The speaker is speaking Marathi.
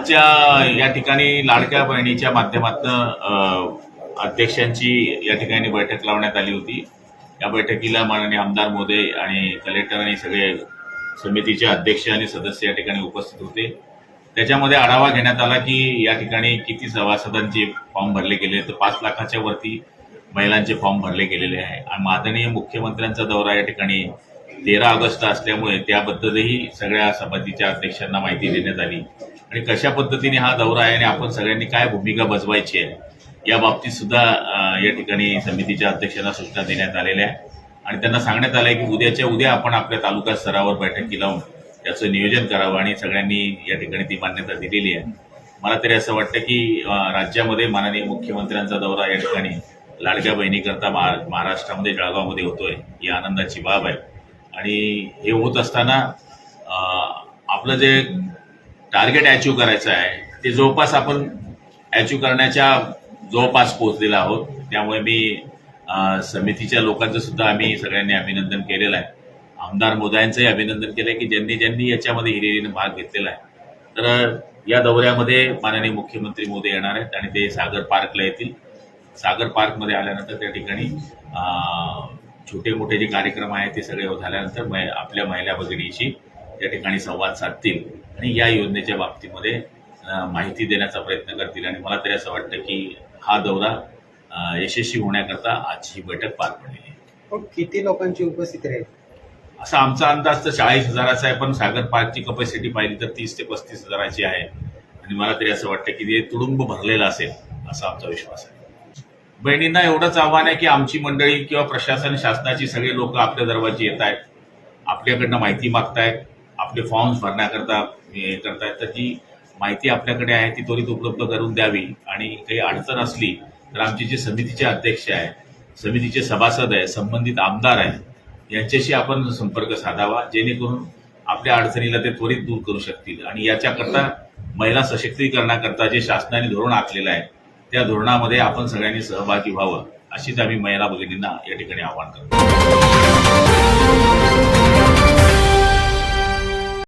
आजच्या या ठिकाणी लाडक्या बहिणीच्या माध्यमातून अध्यक्षांची या ठिकाणी बैठक लावण्यात आली होती. या बैठकीला माननीय आमदार मोदे आणि कलेक्टर आणि सगळे समितीचे अध्यक्ष आणि सदस्य या ठिकाणी उपस्थित होते. त्याच्यामध्ये आढावा घेण्यात आला की या ठिकाणी किती सभासदांचे फॉर्म भरले गेले तर पाच लाखाच्या वरती महिलांचे फॉर्म भरले गेलेले आहे. आणि माननीय मुख्यमंत्र्यांचा दौरा या ठिकाणी तेरा ऑगस्ट असल्यामुळे त्याबद्दलही सगळ्या समितीच्या अध्यक्षांना माहिती देण्यात आली. आणि कशा पद्धतीने हा दौरा आहे आणि आपण सगळ्यांनी काय भूमिका बजवायची आहे या बाबतीत सुद्धा या ठिकाणी समितीच्या अध्यक्षांना सूचना देण्यात आलेल्या आहे आणि त्यांना सांगण्यात आलं आहे की उद्याच्या उद्या आपण आपल्या तालुका स्तरावर बैठकी लावून त्याचं नियोजन करावं आणि सगळ्यांनी या ठिकाणी ती मान्यता दिलेली आहे. मला तरी असं वाटतं की राज्यामध्ये माननीय मुख्यमंत्र्यांचा दौरा या ठिकाणी लाडक्या बहिणीकरता महा- महाराष्ट्रामध्ये जळगावमध्ये होतोय ही आनंदाची बाब आहे. आणि हे होत असताना आपलं जे टार्गेट अचीव करायचं आहे. ते जवळपास आपण अचीव करण्याच्या जवळपास पोहोचलेलो आहोत. त्यामुळे मी समितीच्या लोकांचं सुद्धा आम्ही सगळ्यांनी अभिनंदन केलेलं आहे. आमदार मोदयांचंही अभिनंदन केलंय की ज्यांनी ज्यांनी याच्यामध्ये हिरिरीने भाग घेतलेला आहे. तर या दौऱ्यामध्ये माननीय मुख्यमंत्री मोदी येणार आहेत आणि ते सागर पार्कला येतील. सागर पार्कमध्ये आल्यानंतर त्या ठिकाणी छोटे मोठे जे कार्यक्रम आहेत ते सगळे झाल्यानंतर मै- आपल्या महिला भगिनीशी त्या ठिकाणी संवाद साधतील आणि या योजनेच्या बाबतीमध्ये माहिती देण्याचा प्रयत्न करतील. आणि मला तरी असं वाटतं की हा दौरा यशस्वी होण्याकरता आजची ही बैठक पार पडलेली आहे पण किती लोकांची उपस्थिती राहील? असा आमचा अंदाज तर चाळीस हजाराचा आहे पण सागर पार्कची कपॅसिटी पाहिली तर तीस ते पस्तीस हजाराची आहे. आणि मला तरी असं वाटतं की ते तुडुंब भरलेलं असेल असा आमचा विश्वास आहे. बहिणींना एवढंच आव्हान आहे की आमची मंडळी किंवा प्रशासन शासनाची सगळे लोक आपल्या दरवाजी येत आहेत आपल्याकडनं माहिती मागतायत. आपले फॉर्म्स भरण्याकरता हे करतायत. तर जी माहिती आपल्याकडे आहे ती त्वरित उपलब्ध करून द्यावी. आणि काही अडचण असली तर आमचे जे समितीचे अध्यक्ष आहे समितीचे सभासद आहे संबंधित आमदार आहे यांच्याशी आपण संपर्क साधावा जेणेकरून आपल्या अडचणीला ते त्वरित दूर करू शकतील. आणि याच्याकरता महिला सशक्तीकरणाकरता जे शासनाने धोरण आखलेलं आहे त्या धोरणामध्ये आपण सगळ्यांनी सहभागी व्हावं अशीच आम्ही महिला भगिनींना या ठिकाणी आवाहन करतो.